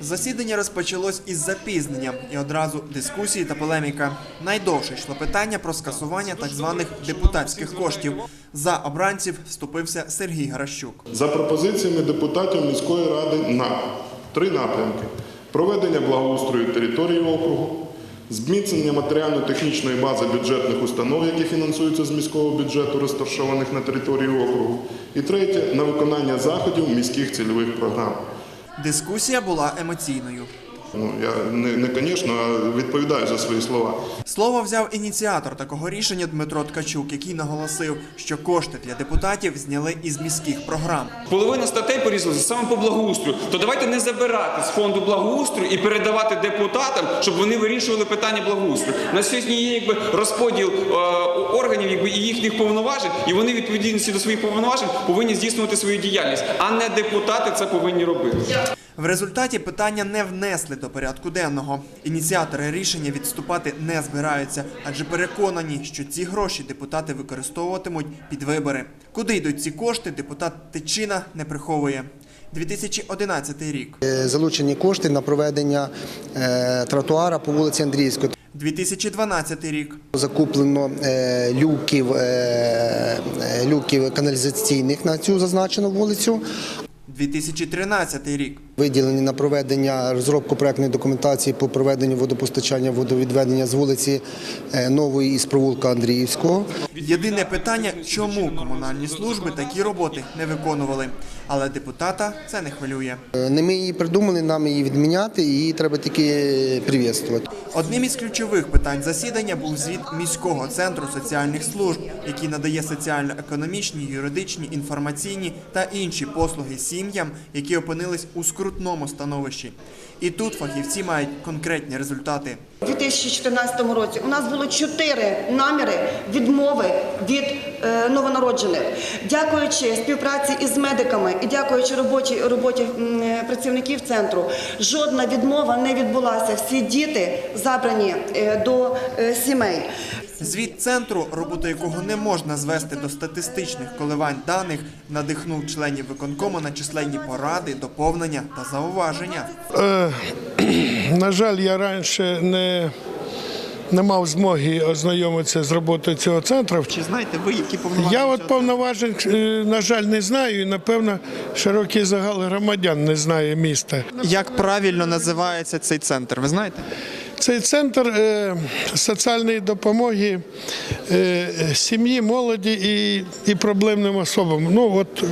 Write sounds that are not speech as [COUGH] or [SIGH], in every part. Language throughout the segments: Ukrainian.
Засідання розпочалось із запізненням і одразу дискусії та полеміка. Найдовше йшло питання про скасування так званих депутатських коштів. За обранців вступився Сергій Гаращук. За пропозиціями депутатів міської ради на три напрямки: проведення благоустрою території округу, зміцнення матеріально-технічної бази бюджетних установ, які фінансуються з міського бюджету, розташованих на території округу, і третє на виконання заходів міських цільових програм. Дискусія була емоційною. Ну я не, не звісно, а відповідаю за свої слова. Слово взяв ініціатор такого рішення Дмитро Ткачук, який наголосив, що кошти для депутатів зняли із міських програм. Половина статей порізалася саме по благоустрою. То давайте не забирати з фонду благоустрою і передавати депутатам, щоб вони вирішували питання благоустрою. На сьогодні є якби розподіл е, органів якби, і їхніх повноважень, і вони відповідності до своїх повноважень повинні здійснювати свою діяльність, а не депутати це повинні робити. В результаті питання не внесли до порядку денного. Ініціатори рішення відступати не збираються, адже переконані, що ці гроші депутати використовуватимуть під вибори. Куди йдуть ці кошти, депутат Тичина не приховує. 2011 рік, Е, Залучені кошти на проведення е, тротуара по вулиці Андріївської. 2012 рік, Закуплено е, люків, люків каналізаційних на цю зазначену вулицю. 2013 рік, Виділені на проведення розробку проектної документації по проведенню водопостачання водовідведення з вулиці е, Нової із провулка Андріївського. Єдине питання, чому комунальні служби такі роботи не виконували. Але депутата це не хвилює. Е, Не ми її придумали, нам її відміняти, її треба тільки привітствувати. Одним із ключових питань засідання був звіт міського центру соціальних служб, який надає соціально-економічні, юридичні, інформаційні та інші послуги сім'ям, які опинились у скрутному становищі. І тут фахівці мають конкретні результати. У 2014 році у нас було чотири наміри відмови від е, новонароджених. Дякуючи співпраці із медиками і дякуючи роботі, роботі працівників центру, жодна відмова не відбулася. Всі діти забрані е, до е, сімей. Звіт центру, роботу якого не можна звести до статистичних коливань даних, надихнув членів виконкому на численні поради, доповнення та зауваження. Е, [CLEARS THROAT] на жаль, я раніше не, не мав змоги ознайомитися з роботою цього центру. Чи знаєте ви, які повноваження? Я от повноважень, е, на жаль, не знаю, і напевно широкий загал громадян не знає міста. Як правильно називається цей центр? Ви знаєте? Цей центр е, соціальної допомоги е, сім'ї, молоді і, і проблемним особам. Ну от е,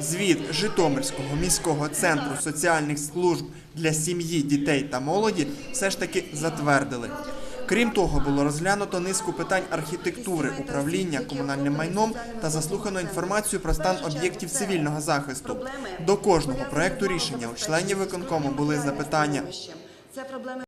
Звіт Житомирського міського центру соціальних служб для сім'ї, дітей та молоді все ж таки затвердили. Крім того, було розглянуто низку питань архітектури, управління комунальним майном та заслухано інформацію про стан об'єктів цивільного захисту. До кожного проекту рішення у членів виконкому були запитання. Це проблеми.